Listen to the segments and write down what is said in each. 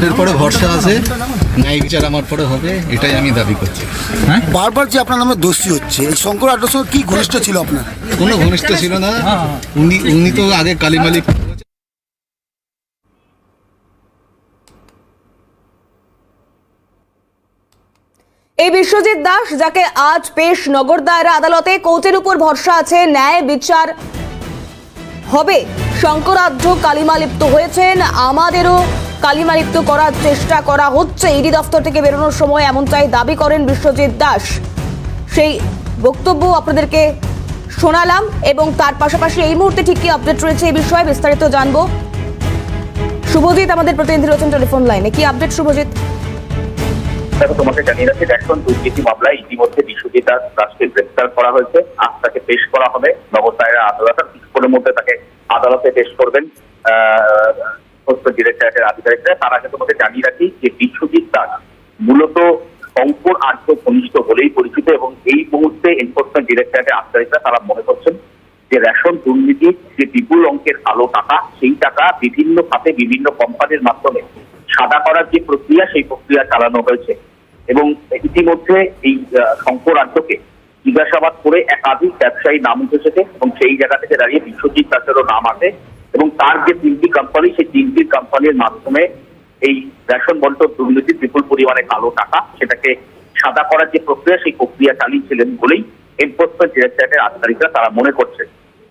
কোর্টের পরে ভরসা আছে ন্যায় বিচার আমার পরে হবে এটাই আমি দাবি করছি। হ্যাঁ? বারবার যে আপনার নামে দোষী হচ্ছে এই শঙ্কর আড্ডার সঙ্গে কি ঘনিষ্ঠ ছিল আপনার? কোনো ঘনিষ্ঠ ছিল না। উনি উনি তো আগে কালিমালিক এই বিশ্বজিৎ দাস যাকে আজ পেশ নগর দায়রা আদালতে কোর্টের উপর ভরসা আছে ন্যায় বিচার হবে। শঙ্করাধ্য কালিমালিপ্ত হয়েছেন আমাদেরও কালিমালিপ্ত করার চেষ্টা করা হচ্ছে। ইডি দফতর থেকে বেরোনোর সময় এমনটাই দাবি করেন বিশ্বজিৎ দাস। সেই বক্তব্য আপনাদেরকে শোনালাম এবং তার পাশাপাশি এই মুহূর্তে ঠিক কি আপডেট রয়েছে এই বিষয়ে বিস্তারিত জানব। শুভজিৎ, আমাদের প্রতিনিধি রয়েছেন টেলিফোন লাইনে। কি আপডেট শুভজিৎ? তোমাকে জানিয়ে রাখি দেখুন দুর্নীতি মামলায় ইতিমধ্যে বিশ্বজিৎ দাস দাসকে গ্রেফতার করা হয়েছে। আজ তাকে পেশ করা হবে। নগর আদালত কিছুক্ষণের মধ্যে তাকে আদালতে পেশ করবেন। ডিরেক্টরেটের আধিকারিকরা, তার আগে তোমাকে জানিয়ে রাখি যে বিশ্বজিৎ দাস মূলত শঙ্কর আর্য ঘনিষ্ঠ বলেই পরিচিত এবং এই মুহূর্তে এনফোর্সমেন্ট ডিরেক্টরেটের আধিকারিকরা তারা মনে করছেন যে রেশন দুর্নীতির যে বিপুল অঙ্কের কালো টাকা, সেই টাকা বিভিন্ন খাতে বিভিন্ন কোম্পানির মাধ্যমে সাদা করার যে প্রক্রিয়া, সেই প্রক্রিয়া চালানো হয়েছে। এবং ইতিমধ্যে এই শঙ্কর রাজ্যকে জিজ্ঞাসাবাদ করে একাধিক ব্যবসায়ী নাম উঠেছে এবং সেই জায়গা থেকে দাঁড়িয়ে বিশ্বজিৎ দাসেরও নাম আছে। এবং তার যে তিনটি কোম্পানি সেই তিনটি কোম্পানির মাধ্যমে এই রেশন বন্টন দুর্নীতির বিপুল পরিমাণে কালো টাকা, সেটাকে সাদা করার যে প্রক্রিয়া, সেই প্রক্রিয়া চালিয়েছিলেন বলেই এনফোর্সমেন্ট ডিরেক্টরেটের আধিকারিকরা তারা মনে করছে।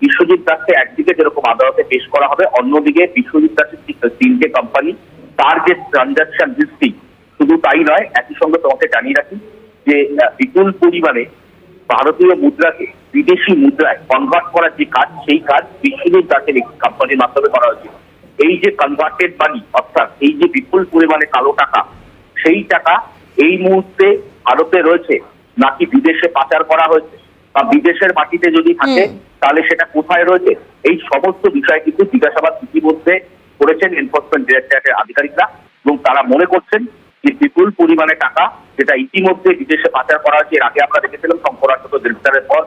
বিশ্বজিৎ দাসকে একদিকে যেরকম আদালতে পেশ করা হবে, অন্যদিকে বিশ্বজিৎ দাসের তিনটে কোম্পানি তার যে ট্রানজাকশন হিস্ট্রি শুধু তাই নয়, একই সঙ্গে তোমাকে জানিয়ে রাখি যে বিপুল পরিমাণে ভারতীয় মুদ্রাকে বিদেশি মুদ্রায় কনভার্ট করার যে কাজ সেই কাজ বিশ্বজিৎ দাসের একটি কোম্পানির মাধ্যমে করা হয়েছিল। এই যে কনভার্টেড মানি অর্থাৎ এই যে বিপুল পরিমাণে কালো টাকা সেই টাকা এই মুহূর্তে ভারতে রয়েছে নাকি বিদেশে পাচার করা হয়েছে বা বিদেশের মাটিতে যদি থাকে তাহলে সেটা কোথায় রয়েছে? এই সমস্ত বিষয় কিন্তু জিজ্ঞাসাবাদ ইতিমধ্যে করেছেন এনফোর্সমেন্ট ডিরেক্টরেটের আধিকারিকরা এবং তারা মনে করছেন যে বিপুল পরিমাণে টাকা যেটা ইতিমধ্যে বিদেশে পাচার করা হয়েছে, এর আগে আমরা দেখেছিলাম শঙ্করাচার্য গ্রেফতারের পর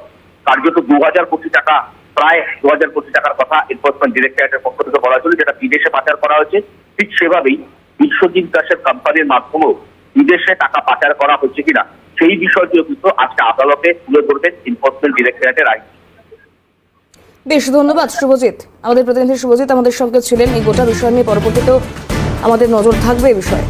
কার্যত দু হাজার কোটি টাকা, প্রায় দু হাজার কোটি টাকার কথা এনফোর্সমেন্ট ডিরেক্টরেটের পক্ষ থেকে বলা হয়েছিল, যেটা বিদেশে পাচার করা হয়েছে। ঠিক সেভাবেই বিশ্বজিৎ দাসের কোম্পানির মাধ্যমেও বিদেশে টাকা পাচার করা হচ্ছে কিনা, সেই বিষয়টিও কিন্তু আজকে আদালতে তুলে ধরবেন এনফোর্সমেন্ট ডিরেক্টরেটের আইন বেশ, ধন্যবাদ শুভজিৎ। আমাদের প্রতিনিধি শুভজিৎ আমাদের সঙ্গে ছিলেন এই গোটা বিষয় নিয়ে। পরবর্তীতেও আমাদের নজর থাকবে এই বিষয়ে।